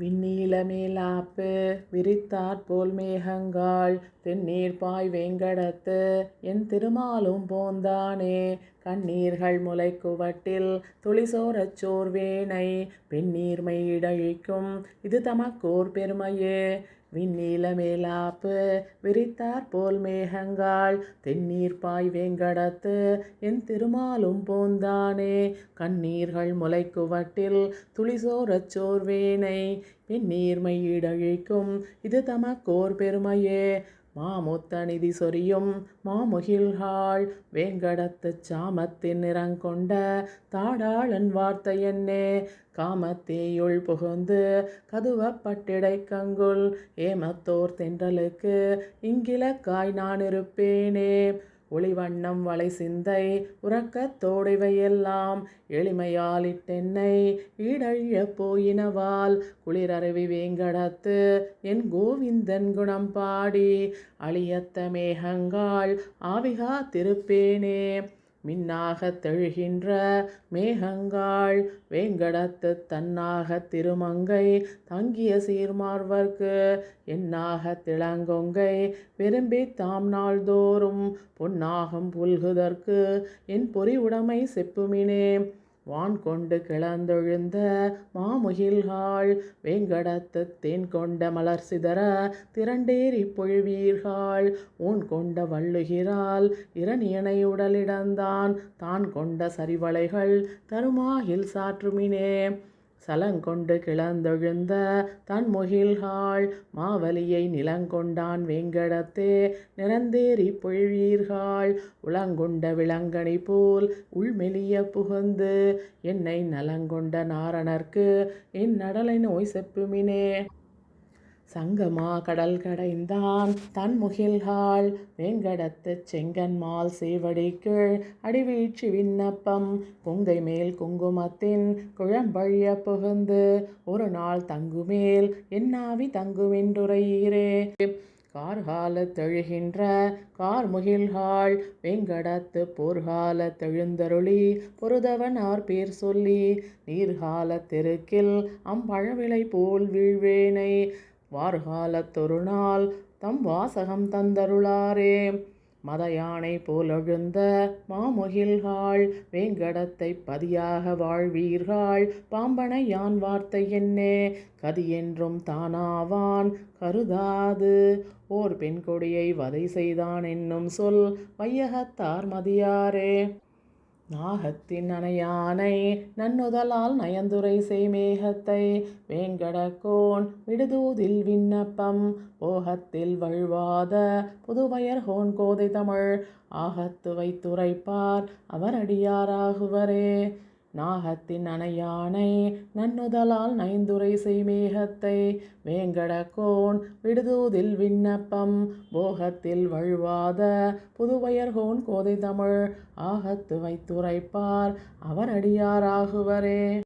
விண்ணீலமேலாப்பு விரித்தாற்போல் மேகங்காள் தென்னீர்பாய் வேங்கடத்து என் திருமாலும் போந்தானே கண்ணீர்கள் முளைக்குவட்டில் துளிசோரச் சோர்வேனை பெண்ணீர்மையிடழிக்கும் இது தமக்கோர் பெருமையே விண்ணில மேலாப்பு விரித்தாற்போல் மேகங்காள் தென்னீர்ப்பாய் வேங்கடத்து என் திருமாலும் போந்தானே. கண்ணீர்கள் முளைக்குவட்டில் துளிசோரச் சோர்வேனை பெண்ணீர்மை இடழிக்கும் இது தமக்கோர் பெருமையே. மாமுத்தநிதி சொரியும் மாமுகில்காள் வேங்கடத்துச் சாமத்தின் நிறங்கொண்ட தாடாளன் வார்த்தை என்னே? காமத்தேயுள் புகுந்து கதுவப்பட்டிடைக்கங்குள் ஏமத்தோர் தென்றலுக்கு இங்கிலக்காய் நானிருப்பேனே ஒளிவண்ணம் வளை சிந்தை உறக்கத்தோடிவையெல்லாம் எளிமையாலிட்டென்னை ஈடழியப் போயினவால் குளிரருவி வேங்கடத்து என் கோவிந்தன் குணம் பாடி அழியத்த மேகங்காள் ஆவிகா திருப்பேனே. மின்னாகத் தெழுகின்ற மேகங்காள் வேங்கடத்து தன்னாகத் திருமங்கை தங்கிய சீர்மார்வர்க்கு என்னாக திளங்கொங்கை விரும்பி தாம் நாள்தோறும் பொன்னாகம் புல்குதற்கு என் பொறி உடைமை செப்புமினே. வான் கொண்டு கிளந்தொழுந்த மாமுகில்காள் வேங்கடத்துத் தேன் கொண்ட மலர் சிதற திரண்டேறி பொழுவீர்கள் ஊன் கொண்ட வள்ளுகிறாள் இரணியனை உடலிடந்தான் தான் கொண்ட சரிவளைகள் தருமாகில் சாற்றுமினே. சலங்கொண்டு கிளந்தெழுந்த தன்முகில்காள் மாவலியை நிலங்கொண்டான் வேங்கடத்தே. நிறந்தேறிப் பொழிவீர்கள் உளங்கொண்ட விளங்கனி போல் உள்மெலிய புகுந்து என்னை நலங்கொண்ட நாரணர்க்கு என் நடலை நோய் செப்புமினே. சங்கமா கடல் கடைந்தான் தன்முகில்காள் வேங்கடத்துச் செங்கண்மால் சேவடிக்கீழ் அடிவீழ்ச்சி விண்ணப்பம். கொங்கை மேல் குங்குமத்தின் குழம்பழிய புகுந்து ஒரு நாள் தங்குமேல் என்னாவி தங்குமென்றுரையீரே கார்காலத் தெழுகின்ற கார்முகில்காள் வேங்கடத்து போர்கால தெழுந்தருளி ஆர் பேர் சொல்லி நீர்கால தெருக்கில் அம்பழவிலை போல் வீழ்வேனை வார்காலத்தொரு நாள் தம் வாசகம் தந்தருளாரே. மதயானை போலொழுந்த மாமுகில்காள் வேங்கடத்தைப் பதியாக வாழ்வீர்கள் பாம்பனை யான் வார்த்தை என்னே. கதியென்றும் தானாவான் கருதாது. ஓர் பெண்கொடியை வதை செய்தான் என்னும் சொல் வையகத்தார் மதியாரே. நாகத்தின் அணையானை நன்னுதலால் நயந்துரை செய்மேகத்தை வேங்கடக்கோன் விடுதூதில் விண்ணப்பம் போகத்தில் வழுவாத புதுவயர்கோன் கோதை தமிழ். ஆகத்து வைத்துரைப்பார் அவரடியாராகுவரே நாகத்தின் அணையானை நன்னுதலால் நயந்துரை செய்மேகத்தை வேங்கடக்கோன் விடுதூதில் விண்ணப்பம். போகத்தில் வழுவாத புதுவையர்கோன் கோதை தமிழ் ஆகத்து வைத்துரைப்பார். அவரடியாராகுவரே